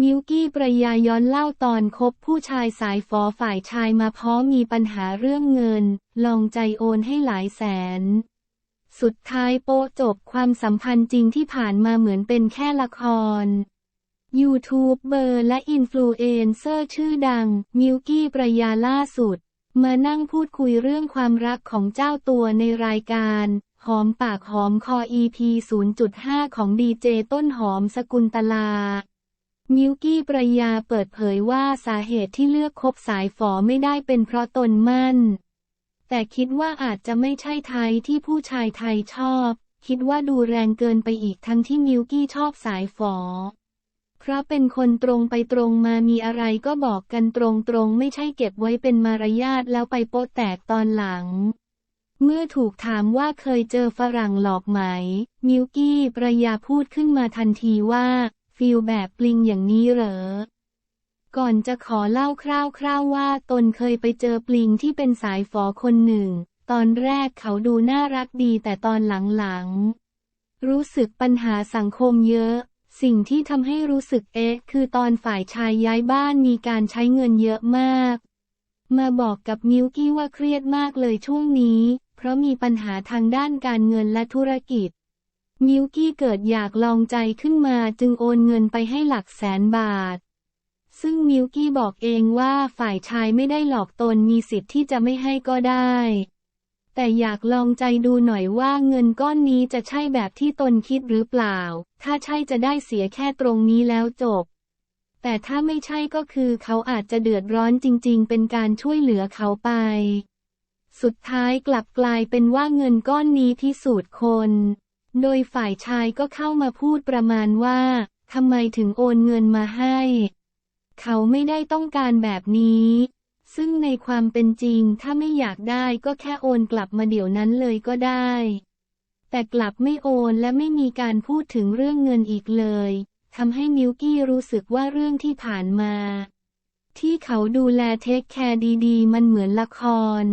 มิวกี้ประยาย้อนเล่าตอนคบผู้ชายสายฝอฝ่ายชายมาเพราะมีปัญหาเรื่องเงิน ลองใจโอนให้หลายแสน สุดท้ายโปจบความสัมพันธ์จริงที่ผ่านมาเหมือนเป็นแค่ละคร ยูทูบเบอร์และอินฟลูเอนเซอร์ชื่อดัง มิวกี้ประยาล่าสุด มานั่งพูดคุยเรื่องความรักของเจ้าตัวในรายการหอมปากหอมคอ EP 0.5 ของดีเจต้นหอมสกุลตลา มิวกี้ประยาเปิดเผยว่าสาเหตุที่เลือกคบสายฝอไม่ได้เป็นเพราะตนมั่น แต่คิดว่าอาจจะไม่ใช่ไทยที่ผู้ชายไทยชอบ คิดว่าดูแรงเกินไปอีกทั้งที่มิวกี้ชอบสายฝอ เพราะเป็นคนตรงไปตรงมามีอะไรก็บอกกันตรงๆ ไม่ใช่เก็บไว้เป็นมารยาทแล้วไปโป๊ะแตกตอนหลังเมื่อถูกถามว่าเคยเจอฝรั่งหลอกไหม มิวกี้ประยาพูดขึ้นมาทันทีว่า ฟีลแบบปลิงอย่างนี้เหรอ ก่อนจะขอเล่าคร่าวๆว่าตนเคยไปเจอปลิงที่เป็นสายฝอคนหนึ่ง ตอนแรกเขาดูน่ารักดีแต่ตอนหลังๆ รู้สึกปัญหาสังคมเยอะสิ่งที่ทำให้รู้สึกเอ๊ะ คือตอนฝ่ายชายย้ายบ้านมีการใช้เงินเยอะมาก มาบอกกับมิวกี้ว่าเครียดมากเลยช่วงนี้ เพราะมีปัญหาทางด้านการเงินและธุรกิจ มิวกี้เกิดอยากลองใจขึ้นมาจึงโอนเงินไปให้หลักแสนบาท ซึ่งมิวกี้บอกเองว่าฝ่ายชายไม่ได้หลอกตนมีสิทธิ์ที่จะไม่ให้ก็ได้ แต่อยากลองใจดูหน่อยว่าเงินก้อนนี้จะใช่แบบที่ตนคิดหรือเปล่า ถ้าใช่จะได้เสียแค่ตรงนี้แล้วจบ แต่ถ้าไม่ใช่ก็คือเขาอาจจะเดือดร้อนจริง ๆ เป็นการช่วยเหลือเขาไป สุดท้ายกลับกลายเป็นว่าเงินก้อนนี้พิสูจน์คน โดยฝ่ายชายก็เข้ามาพูดประมาณว่าทำไมถึงโอนเงินมาให้ เขาไม่ได้ต้องการแบบนี้ ซึ่งในความเป็นจริงถ้าไม่อยากได้ก็แค่โอนกลับมาเดี๋ยวนั้นเลยก็ได้ แต่กลับไม่โอนและไม่มีการพูดถึงเรื่องเงินอีกเลยทำให้มิวกี้รู้สึกว่าเรื่องที่ผ่านมา ที่เขาดูแลเทคแคร์ดีๆ มันเหมือนละคร